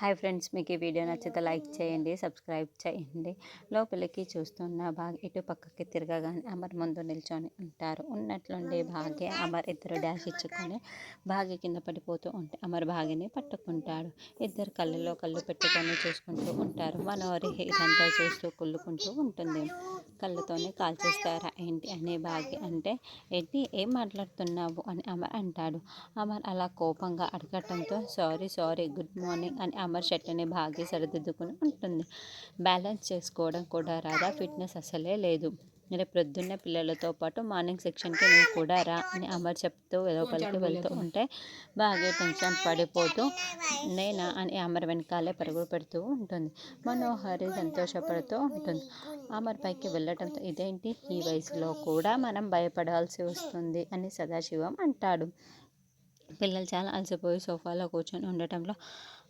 Hi friends మీకు ఈ video నచ్చితే లైక్ చేయండి సబ్స్క్రైబ్ చేయండి. లోపలికి చూస్తున్న బాగా ఇటు పక్కకి తిరగగానే అమర్ ముందు నిల్చొని ఉంటారు. ఉన్నట్లుండి భాగ్య అమర్ ఇద్దరు డాష్ ఇచ్చుకొని భాగ్య కింద పడిపోతూ ఉంటే అమర్ భాగ్యని పట్టుకుంటాడు. ఇద్దరు కళ్ళలో కళ్ళు పెట్టుకొని చూసుకుంటూ ఉంటారు. మనోరి ఇదంతా చూస్తూ కుళ్ళుకుంటూ ఉంటుంది. కళ్ళతోనే కాల్ చేస్తారా? ఏంటి అనే భాగ్య అంటే ఏంటి ఏం మాట్లాడుతున్నావు? అని అమర్ అంటాడు. అమర్ అలా కోపంగా అడగటంతో సారీ సారీ గుడ్ మార్నింగ్ అని అమర్ షర్ట్ని బాగా సరిదిద్దుకుని ఉంటుంది. బ్యాలెన్స్ చేసుకోవడం కూడా రాదా? ఫిట్నెస్ అసలే లేదు. రేపు ప్రొద్దున్న పిల్లలతో పాటు మార్నింగ్ సెక్షన్కి నువ్వు కూడా రా అని అమర్ చెప్తూ లోపలికి వెళ్తూ ఉంటే బాగా టెన్షన్ పడిపోతూ నేనా అని అమర్ వెనకాలే పరుగులు పెడుతూ ఉంటుంది. మనోహరి సంతోషపడుతూ ఉంటుంది. అమర్ పైకి వెళ్ళటంతో ఇదేంటి? ఈ వయసులో కూడా మనం భయపడాల్సి వస్తుంది అని సదాశివం అంటాడు. పిల్లలు చాలా అలసిపోయి సోఫాలో కూర్చొని ఉండటంలో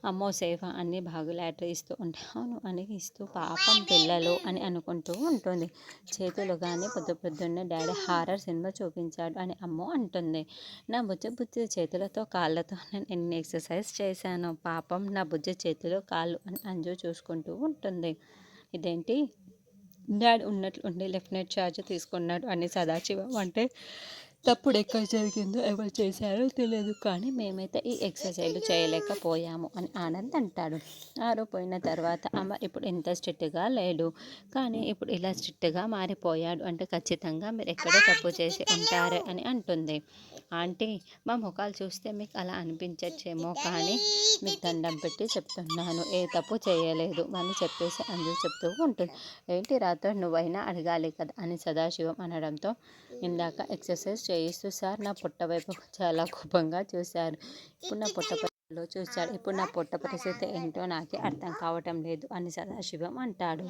అమ్మో సేఫ్ అన్ని బాగులాట ఇస్తూ ఉంటాను అవును అని ఇస్తూ పాపం పిల్లలు అని అనుకుంటూ ఉంటుంది. చేతులు కానీ పొద్దు పొద్దున్నే డాడీ హారర్ సినిమా చూపించాడు అని అమ్మో అంటుంది. నా బుజ్జ బుజ్జి చేతులతో కాళ్ళతో నేను ఎన్ని ఎక్సర్సైజ్ చేశాను పాపం నా బుజ్జ చేతులు కాళ్ళు అని అంజు చూసుకుంటూ ఉంటుంది. ఇదేంటి? డాడీ ఉన్నట్లు ఉండి లెఫ్ట్ నెట్ ఛార్జ్ తీసుకున్నాడు అని సదాశివం అంటే తప్పుడు ఎక్కడ జరిగిందో ఎవరు చేశారో తెలియదు కానీ మేమైతే ఈ ఎక్సర్సైజ్లు చేయలేకపోయాము అని ఆనంద్ అంటాడు. ఆరోపోయిన తర్వాత అమ్మ ఇప్పుడు ఇంత స్ట్రిక్ట్గా లేడు. కానీ ఇప్పుడు ఇలా స్ట్రిక్ట్గా మారిపోయాడు అంటే ఖచ్చితంగా మీరు ఎక్కడో తప్పు చేసి ఉంటారు అని అంటుంది. ఆంటీ మా ముఖాలు చూస్తే మీకు అలా అనిపించచ్చేమో కానీ మీకు దండం పెట్టి చెప్తున్నాను. ఏ తప్పు చేయలేదు అని చెప్పేసి అందరూ చెప్తూ ఉంటుంది. ఏంటి రాత్రి నువ్వైనా అడగాలి కదా అని సదాశివం అనడంతో ఇందాక ఎక్సర్సైజ్ చేయిస్తూ సార్ నా పొట్ట వైపు చాలా కోపంగా చూశారు. ఇప్పుడు నా పుట్ట చూశాడు ఇప్పుడు నా పొట్ట పరిస్థితి ఏంటో నాకే అర్థం కావటం లేదు అని సదాశివం అంటాడు.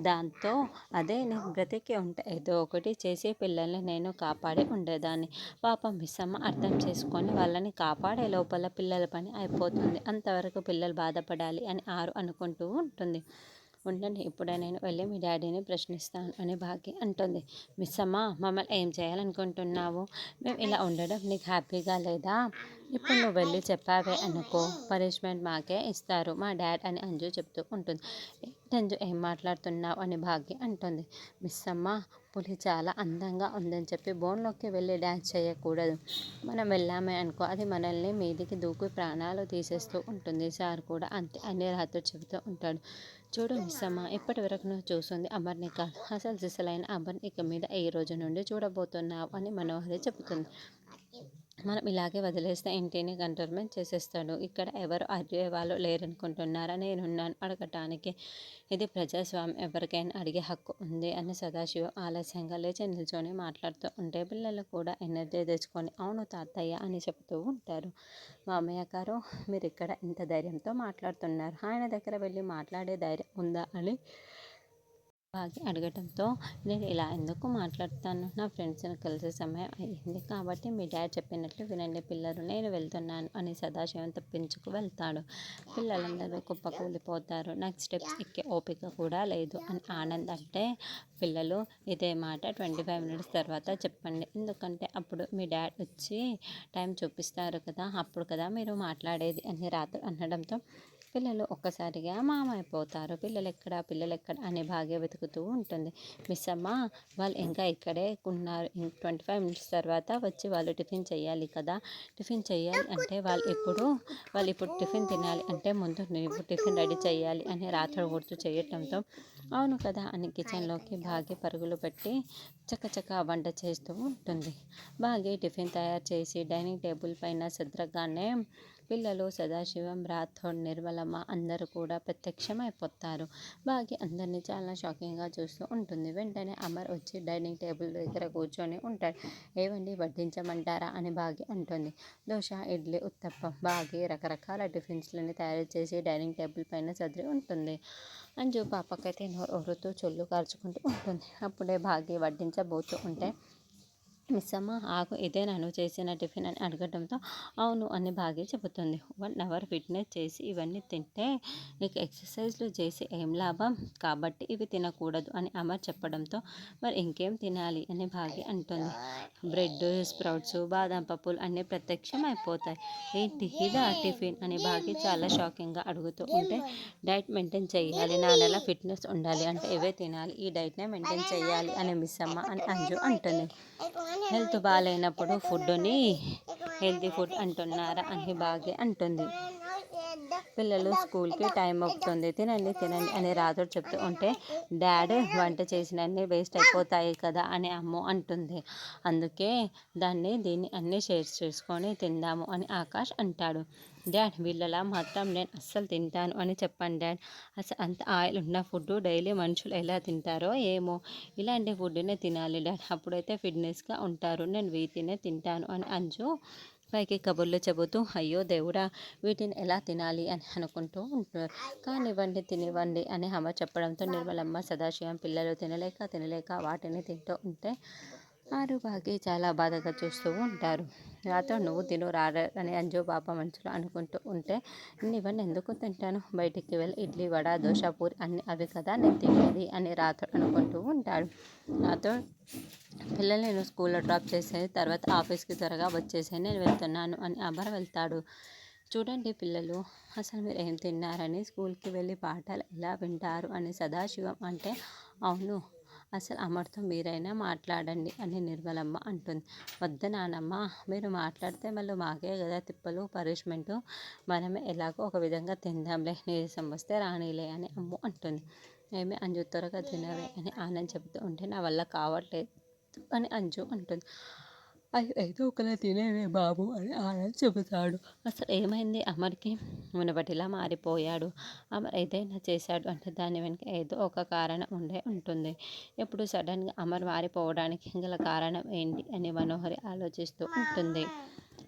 దాంతో అదే నేను బ్రతికి ఉంటే ఏదో ఒకటి చేసి పిల్లల్ని నేను కాపాడి ఉండేదాన్ని. పాపం మిస్సమ్మ అర్థం చేసుకొని వాళ్ళని కాపాడే లోపల పిల్లల పని అయిపోతుంది. అంతవరకు పిల్లలు బాధపడాలి అని ఆరు అనుకుంటూ ఉంటుంది. ఉండండి ఇప్పుడే నేను వెళ్ళి మీ డాడీని ప్రశ్నిస్తాను అని భాగ్య అంటుంది. మిస్ అమ్మ మమ్మల్ని ఏం చేయాలనుకుంటున్నావు? మేము ఇలా ఉండడం నీకు హ్యాపీగా లేదా? ఇప్పుడు నువ్వు వెళ్ళి చెప్పావే అనుకో. పనిష్మెంట్ మాకే ఇస్తారు. మా డాడ్ అని అంజు చెప్తూ ఉంటుంది. అంజు ఏం మాట్లాడుతున్నావు అని భాగ్య అంటుంది. మిస్ అమ్మ పులి చాలా అందంగా ఉందని చెప్పి బోన్లోకి వెళ్ళి డ్యాన్స్ చేయకూడదు. మనం వెళ్ళామే అనుకో. అది మనల్ని మీదికి దూకి ప్రాణాలు తీసేస్తూ ఉంటుంది. సార్ కూడా అంతే. అని రాత్రి చెబుతూ ఉంటాడు. చూడు మిస్సమ్మ ఇప్పటి వరకు నువ్వు చూస్తుంది అమర్ని కాదు అసలు సిసలైన అమర్ని ఇక మీద ఈ రోజు నుండి చూడబోతున్నావు అని మనోహరి చెబుతుంది. మనం ఇలాగే వదిలేస్తే ఇంటిని కంటోన్మెంట్ చేసేస్తాడు. ఇక్కడ ఎవరు అడిగే వాళ్ళు లేరనుకుంటున్నారా? నేనున్నాను అడగటానికి. ఇది ప్రజాస్వామ్యం. ఎవరికైనా అడిగే హక్కు ఉంది అని సదాశివం ఆలస్యంగా లేచి నిల్చొని మాట్లాడుతూ ఉంటే పిల్లలు కూడా ఎనర్జీ తెచ్చుకొని అవును తాతయ్య అని చెప్తూ ఉంటారు. మామయ్య గారు మీరు ఇక్కడ ఇంత ధైర్యంతో మాట్లాడుతున్నారు. ఆయన దగ్గర వెళ్ళి మాట్లాడే ధైర్యం ఉందా? అని బాగా అడగటంతో నేను ఇలా ఎందుకు మాట్లాడతాను? నా ఫ్రెండ్స్ని కలిసే సమయం అయింది కాబట్టి మీ డాడ్ చెప్పినట్లు వినండి పిల్లలు నేను వెళ్తున్నాను అని సదాశివం తప్పించుకు వెళ్తాడు. పిల్లలందరూ కుప్పకూలిపోతారు. నాకు స్టెప్స్ ఎక్కే ఓపిక కూడా లేదు. అని ఆనంద్ అంటే పిల్లలు ఇదే మాట ట్వంటీ ఫైవ్ మినిట్స్ తర్వాత చెప్పండి. ఎందుకంటే అప్పుడు మీ డాడ్ వచ్చి టైం చూపిస్తారు కదా అప్పుడు కదా మీరు మాట్లాడేది అని రాత్రి అనడంతో పిల్లలు ఒక్కసారిగా మామైపోతారు. పిల్లలు ఎక్కడ పిల్లలు ఎక్కడ అనే భాగ్య వెతుకుతూ ఉంటుంది. మిస్ అమ్మ వాళ్ళు ఇంకా ఇక్కడే ఉన్నారు. ట్వంటీ ఫైవ్ మినిట్స్ తర్వాత వచ్చి వాళ్ళు టిఫిన్ చేయాలి కదా. టిఫిన్ చేయాలి అంటే వాళ్ళు ఇప్పుడు వాళ్ళు ఇప్పుడు టిఫిన్ తినాలి అంటే ముందు నువ్వు టిఫిన్ రెడీ చేయాలి అని రాత్రి గుర్తు చేయటంతో అవును కదా అని కిచెన్లోకి భాగ్య పరుగులు పెట్టి చక్కచక్క వంట చేస్తూ ఉంటుంది. భాగ్య టిఫిన్ తయారు చేసి డైనింగ్ టేబుల్ పైన సద్రగానే పిల్లలు సదాశివం రాథోడ్ నిర్మలమ్మ అందరూ కూడా ప్రత్యక్షమైపోతారు. బాగి అందరినీ చాలా షాకింగ్గా చూస్తూ ఉంటుంది. వెంటనే అమర్ వచ్చి డైనింగ్ టేబుల్ దగ్గర కూర్చొని ఉంటాడు. ఏవండి వడ్డించమంటారా అని బాగి అంటుంది. దోశ ఇడ్లీ ఉత్తప్పం. బాగి రకరకాల టిఫిన్స్లని తయారు చేసి డైనింగ్ టేబుల్ పైన సదిరి ఉంటుంది. అంజు పాపకైతే నోరు చొల్లు కార్చుకుంటూ ఉంటుంది. అప్పుడే బాగి వడ్డించబోతూ ఉంటే మిస్ అమ్మ ఆకు ఇదే నన్ను చేసిన టిఫిన్ అని అడగడంతో అవును అని భాగ్య చెబుతుంది. వన్ అవర్ ఫిట్నెస్ చేసి ఇవన్నీ తింటే నీకు ఎక్సర్సైజ్లు చేసి ఏం లాభం? కాబట్టి ఇవి తినకూడదు అని అమర్ చెప్పడంతో మరి ఇంకేం తినాలి అని భాగ్య అంటుంది. బ్రెడ్ స్ప్రౌట్స్ బాదం పప్పులు అన్నీ ప్రత్యక్షం అయిపోతాయి ఏంటి ఇదా టిఫిన్? అని భాగ్య చాలా షాకింగ్గా అడుగుతూ ఉంటే డైట్ మెయింటైన్ చేయాలి నాన్నలా ఫిట్నెస్ ఉండాలి అంటే ఇవే తినాలి ఈ డైట్నే మెయింటైన్ చేయాలి అని మిస్ అమ్మ అని అంజు అంటుంది. హెల్త్ బాగాలేనప్పుడు ఫుడ్ని హెల్తీ ఫుడ్ అంటున్నారా అని బాగా అంటుంది. పిల్లలు స్కూల్కి టైం అవుతుంది తినండి తినండి అని రాత్రి చెప్తూ ఉంటే డాడ్ వంట చేసినన్ని వేస్ట్ అయిపోతాయి కదా అని అమ్మ అంటుంది. అందుకే దాన్ని దీన్ని అన్నీ షేర్ చేసుకొని తిందాము అని ఆకాష్ అంటాడు. డాడ్ వీళ్ళలా మాత్రం నేను అస్సలు తింటాను అని చెప్పాను డాడ్. అసలు అంత ఆయిల్ ఉన్న ఫుడ్ డైలీ మనుషులు ఎలా తింటారో ఏమో. ఇలాంటి ఫుడ్నే తినాలి డాడ్. అప్పుడైతే ఫిట్నెస్గా ఉంటారు. నేను వీటినే తింటాను అని అంజు పైకి కబుర్లు చెబుతూ అయ్యో దేవుడా వీటిని ఎలా తినాలి? అని అనుకుంటూ ఉంటున్నారు కానివ్వండి తినివ్వండి అని అమ్మ చెప్పడంతో నిర్మలమ్మ సదాశివం పిల్లలు తినలేక తినలేక వాటిని తింటూ ఉంటే ఆరుబాకి చాలా బాధగా చూస్తూ ఉంటారు. నాతో నువ్వు తిను రారా అని అంజు పాప మనసులో అనుకుంటూ ఉంటే ఇవన్నీ ఎందుకు తింటాను? బయటికి వెళ్ళి. ఇడ్లీ వడ దోశ పూరి అన్ని అవి కదా నేను తినేది అని రాతో అనుకుంటూ ఉంటాడు. నాతో పిల్లల్ని నేను స్కూల్లో డ్రాప్ చేసేది తర్వాత ఆఫీస్కి త్వరగా వచ్చేసి నేను వెళ్తున్నాను అని అబ్బర వెళ్తాడు. చూడండి పిల్లలు అసలు మీరు ఏం తిన్నారని? స్కూల్కి వెళ్ళి పాఠాలు ఎలా వింటారు? అని సదాశివం అంటే అవును అసలు అమర్తో మీరైనా మాట్లాడండి అని నిర్మలమ్మ అంటుంది. వద్ద నానమ్మ మీరు మాట్లాడితే మళ్ళీ మాకే కదా తిప్పలు పనిష్మెంటు. మనమే ఎలాగో ఒక విధంగా తిందాంలే నీరసం వస్తే రానీలే అని అమ్ము అంటుంది. ఏమి అంజు త్వరగా తినవే అని ఆనంద్ చెబుతూ ఉంటే నా వల్ల కావట్లేదు అని అంజు అంటుంది. అయ్యో ఏదో ఒకలా తినేవే బాబు అని ఆనంద్ చెబుతాడు. అసలు ఏమైంది? అమర్కి మునపటిలా మారిపోయాడు. అమర్ ఏదైనా చేశాడు అంటే దాని వెనుక ఏదో ఒక కారణం ఉండే ఉంటుంది. ఎప్పుడు సడన్గా అమర్ మారిపోవడానికి గల కారణం ఏంటి అని మనోహరి ఆలోచిస్తూ ఉంటుంది.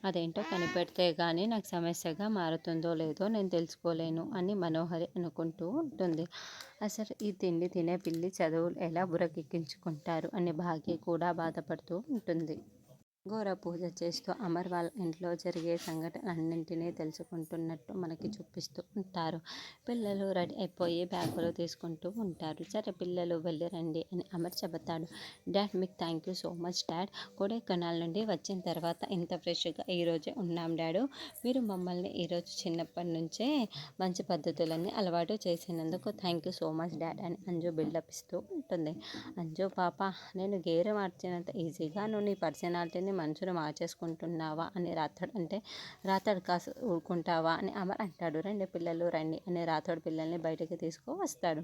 అదేంటో కనిపెడితే కానీ నాకు సమస్యగా మారుతుందో లేదో నేను తెలుసుకోలేను అని మనోహరి అనుకుంటూ ఉంటుంది. అసలు ఈ తిండి తినే పిల్లి చదువులు ఎలా బురకెక్కించుకుంటారు అని భాగ్య కూడా బాధపడుతూ ఉంటుంది. ఘోర పూజ చేస్తూ అమర్ వాళ్ళ ఇంట్లో జరిగే సంఘటన అన్నింటినీ తెలుసుకుంటున్నట్టు మనకి చూపిస్తూ ఉంటారు. పిల్లలు రెడీ అయిపోయి బ్యాగులు తీసుకుంటూ ఉంటారు. సరే పిల్లలు వెళ్ళి రండి అని అమర్ చెబుతాడు. డాడ్ మీకు thank you so much dad. Kodaikanal నుండి వచ్చిన తర్వాత ఇంత ఫ్రెష్గా ఈరోజే ఉన్నాం డాడు. మీరు మమ్మల్ని ఈరోజు చిన్నప్పటి నుంచే మంచి పద్ధతులన్నీ అలవాటు చేసినందుకు thank you so much dad అని అంజు బిల్డప్ ఇస్తూ ఉంటుంది. అంజు పాప నేను గేరు మార్చినంత ఈజీగా నువ్వు నీ పర్సనాలిటీని మనసును మార్చేసుకుంటున్నావా అని రాతోడు అంటే రాతోడు కాసు ఊరుకుంటావా అని అమర్ అంటాడు. రండి పిల్లలు రండి అని రాతోడు పిల్లల్ని బయటకు తీసుకువస్తాడు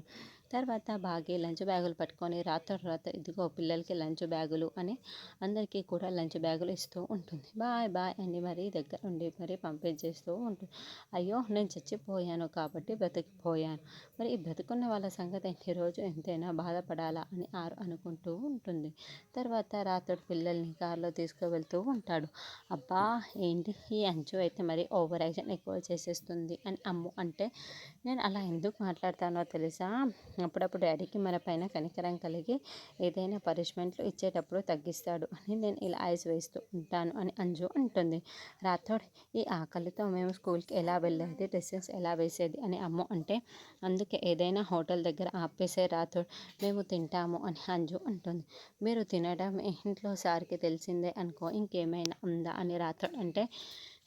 తర్వాత బాగి లంచ్ బ్యాగులు పట్టుకొని రాతోడు రాత ఇదిగో పిల్లలకి లంచ్ బ్యాగులు అని అందరికీ కూడా లంచ్ బ్యాగులు ఇస్తూ ఉంటుంది. బాయ్ బాయ్ అని మరి దగ్గర ఉండి మరి పంపించేస్తూ ఉంటుంది అయ్యో నేను చచ్చిపోయాను కాబట్టి బ్రతికిపోయాను. మరి ఈ బ్రతుకున్న వాళ్ళ సంగతి ఏంటి? రోజు ఎంతైనా బాధపడాలా? అని ఆరు అనుకుంటూ ఉంటుంది. తర్వాత రాతోడు పిల్లల్ని కారులో తీసుకు వెళ్తూ ఉంటాడు. అబ్బా ఏంటి? ఈ అంచు అయితే మరి ఓవర్ యాక్షన్ ఎక్కువ చేసేస్తుంది అని అమ్ము అంటే నేను అలా ఎందుకు మాట్లాడతానో తెలుసా? అప్పుడప్పుడు డాడీకి మన పైన కనికరం కలిగి ఏదైనా పనిష్మెంట్లు ఇచ్చేటప్పుడు తగ్గిస్తాడు అని నేను ఇలా ఐస్ వేస్తూ ఉంటాను అని అంజు అంటుంది. రాథోడ్ ఈ ఆకలితో మేము స్కూల్కి ఎలా వెళ్ళేది? డ్రెస్సెస్ ఎలా వేసేది? అని అమ్ము అంటే అందుకే ఏదైనా హోటల్ దగ్గర ఆపేసే రాథోడ్ మేము తింటాము అని అంజు అంటుంది. మీరు తినడం ఇంట్లో సార్కి తెలిసిందే అని అనుకో ఇంకేమైనా ఉందా అని రాత్రి అంటే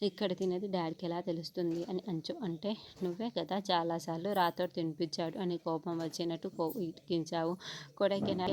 ఇక్కడ తినేది డాడీకి ఎలా తెలుస్తుంది అని అంచు అంటే నువ్వే కదా చాలాసార్లు రాత్రి తినిపించాడు అని కోపం వచ్చినట్టు కో ఇటికించావు కొడైకెనాల్